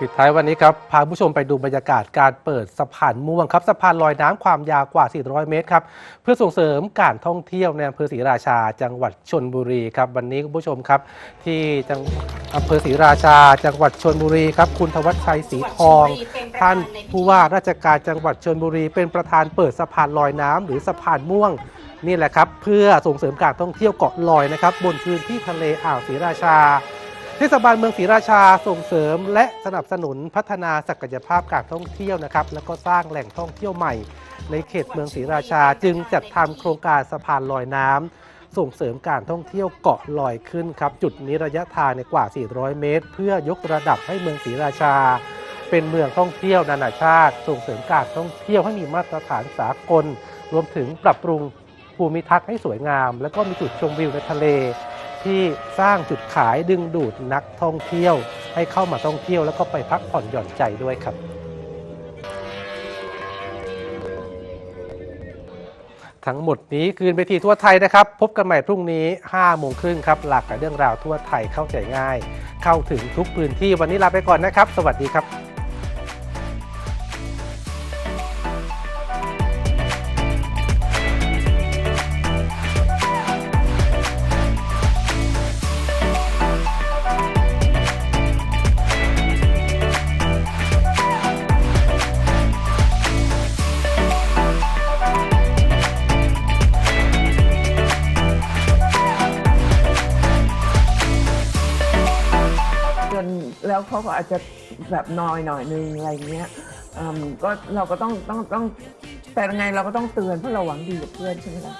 ปิดท้ายวันนี้ครับพาผู้ชมไปดูบรรยากาศการเปิดสะพานม่วงครับสะพานลอยน้ำความยาวกว่า 400 เมตรครับเพื่อส่งเสริมการท่องเที่ยวในอำเภอศรีราชา จังหวัดชนบุรีครับวันนี้คุณผู้ชมครับ ที่จังอำเภอศรีราชา จังหวัดชนบุรีครับคุณธวัชชัยศรีทอง ท่านผู้ว่าราชการจังหวัดชนบุรี เป็นประธานเปิดสะพานลอยน้ำหรือสะพานม่วงนี่แหละครับเพื่อส่งเสริมการท่องเที่ยวเกาะลอยนะครับบนพื้นที่ทะเลอ่าวศรีราชา เทศบาลเมืองศรีราชาส่งเสริม และสนับสนุนพัฒนาศักยภาพการท่องเที่ยวนะครับ แล้วก็สร้างแหล่งท่องเที่ยวใหม่ ในเขตเมืองศรีราชา จึงจัดทำโครงการสะพานลอยน้ำส่งเสริมการท่องเที่ยวเกาะลอยขึ้นครับ จุดนี้ระยะทางในกว่า 400 เมตร เพื่อยกระดับให้เมืองศรีราชา เป็นเมืองท่องเที่ยวนานาชาติ ส่งเสริมการท่องเที่ยวให้มีมาตรฐานสากล รวมถึงปรับปรุงภูมิทัศน์ให้สวยงาม แล้วก็มีจุดชมวิวในทะเล ที่สร้างจุดขายดึงดูดนักท่องเที่ยว ให้เข้ามาท่องเที่ยวแล้วก็ไปพักผ่อนหย่อนใจด้วยครับ ทั้งหมดนี้คืนเวทีทั่วไทยนะครับ พบกันใหม่พรุ่งนี้5โมงครึ่งครับ หลากหลายเรื่องราวทั่วไทยเข้าใจง่าย เข้าถึงทุกพื้นที่วันนี้ลาไปก่อนนะครับ สวัสดีครับ แล้วเขาก็อาจจะแบบนอยหน่อยนึงอะไรเงี้ยอืมก็เราก็ต้องต้องต้องแต่ยังไงเราก็ต้องเตือนเพราะเราหวังดีกับเพื่อนใช่ไหมล่ะ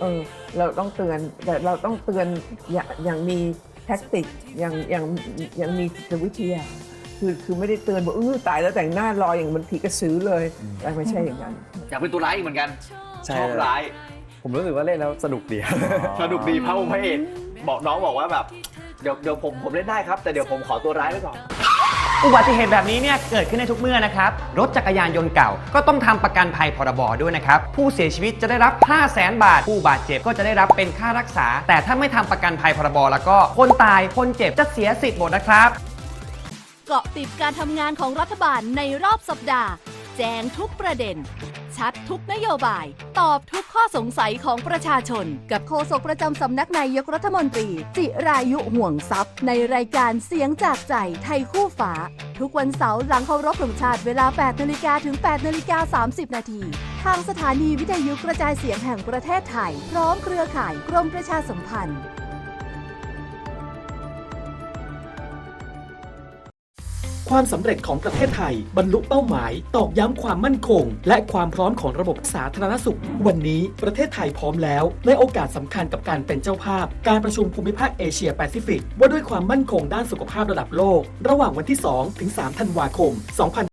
เออเราต้องเตือนแต่เราต้องเตือนอย่างอย่างมีแท็กติกอย่างอย่างอย่างมีจิตวิทยาคือคือไม่ได้เตือนบอกเออตายแล้วแต่งหน้ารออย่างมันผีกระสือเลยแต่ไม่ใช่อย่างนั้นอยากเป็นตัวร้ายอีกเหมือนกันใช่ชอบร้าย ผมรู้สึกว่าเล่นแล้วสนุกดีสนุกดีพระองค์พระเอกบอกน้องบอกว่าแบบ เดี๋ยวเดี๋ยวผมผมเล่นได้ครับ แต่เดี๋ยวผมขอตัวร้ายไว้ก่อน อุบัติเหตุแบบนี้เนี่ยเกิดขึ้นในทุกเมื่อนะครับ รถจักรยานยนต์เก่าก็ต้องทำประกันภัยพรบด้วยนะครับ ผู้เสียชีวิตจะได้รับ 5 0 0แสนบาท ผู้บาดเจ็บก็จะได้รับเป็นค่ารักษา แต่ถ้าไม่ทำประกันภัยพรบแล้วก็คนตายคนเจ็บจะเสียสิทธิ์หมดนะครับ เกาะติดการทำงานของรัฐบาลในรอบสัปดาห์ แจ้งทุกประเด็น ชัดทุกนโยบาย ตอบทุกข้อสงสัยของประชาชน กับโฆษกประจำสำนักนายกรัฐมนตรี จิรายุห่วงทรัพย์ ในรายการเสียงจากใจไทยคู่ฟ้า ทุกวันเสาร์หลังเคารพธงชาติเวลา 8นาฬิกาถึง8นาฬิกา30 นาทีทางสถานีวิทยุกระจายเสียงแห่งประเทศไทย พร้อมเครือข่ายกรมประชาสัมพันธ์ ความสำเร็จของประเทศไทย บรรลุเป้าหมาย ตอกย้ำความมั่นคง และความพร้อมของระบบสาธารณสุข วันนี้ประเทศไทยพร้อมแล้วในโอกาสสำคัญกับการเป็นเจ้าภาพ การประชุมภูมิภาคเอเชียแปซิฟิกว่าด้วยความมั่นคงด้านสุขภาพระดับโลก ระหว่างวันที่ 2 ถึง 3 ธันวาคม 2 5